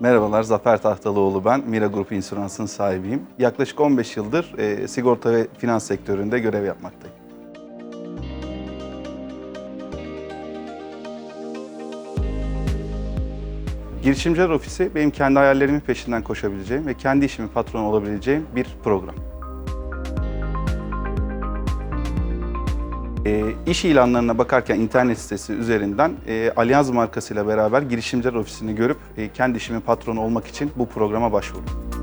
Merhabalar, Zafer Tahtalıoğlu ben. Mira Grup İnşurans'ın sahibiyim. Yaklaşık 15 yıldır e, sigorta ve finans sektöründe görev yapmaktayım. Girişimciler Ofisi benim kendi hayallerimin peşinden koşabileceğim ve kendi işimin patronu olabileceğim bir program. E, iş ilanlarına bakarken internet sitesi üzerinden e, Allianz markasıyla beraber girişimciler ofisini görüp e, kendi işimin patronu olmak için bu programa başvurdum.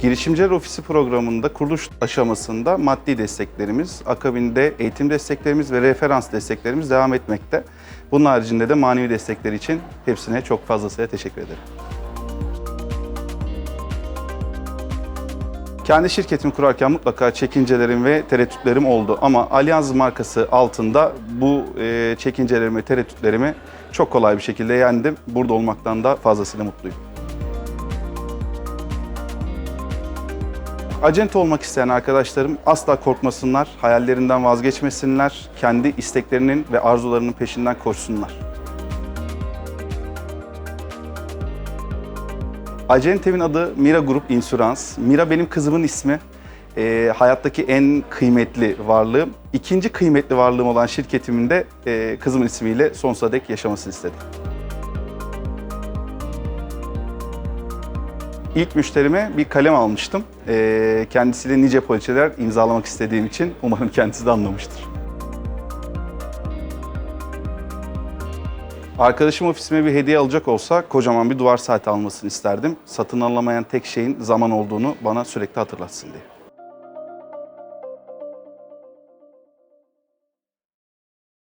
Girişimciler Ofisi programında kuruluş aşamasında maddi desteklerimiz, akabinde eğitim desteklerimiz ve referans desteklerimiz devam etmekte. Bunun haricinde de manevi destekler için hepsine çok fazlasıyla teşekkür ederim. Kendi şirketimi kurarken mutlaka çekincelerim ve tereddütlerim oldu. Ama Allianz markası altında bu e, çekincelerimi ve tereddütlerimi çok kolay bir şekilde yendim. Burada olmaktan da fazlasıyla mutluyum. Acente olmak isteyen arkadaşlarım asla korkmasınlar, hayallerinden vazgeçmesinler, kendi isteklerinin ve arzularının peşinden koşsunlar. Acentem'in adı Mira Grup Insurans. Mira benim kızımın ismi. Ee, hayattaki en kıymetli varlığım. İkinci kıymetli varlığım olan şirketimin de e, kızımın ismiyle sonsuza dek yaşamasını istedim. İlk müşterime bir kalem almıştım. Ee, kendisiyle nice poliçeler imzalamak istediğim için umarım kendisi de anlamıştır. Arkadaşım ofisime bir hediye alacak olsa kocaman bir duvar saati almasını isterdim. Satın alamayan tek şeyin zaman olduğunu bana sürekli hatırlatsın diye.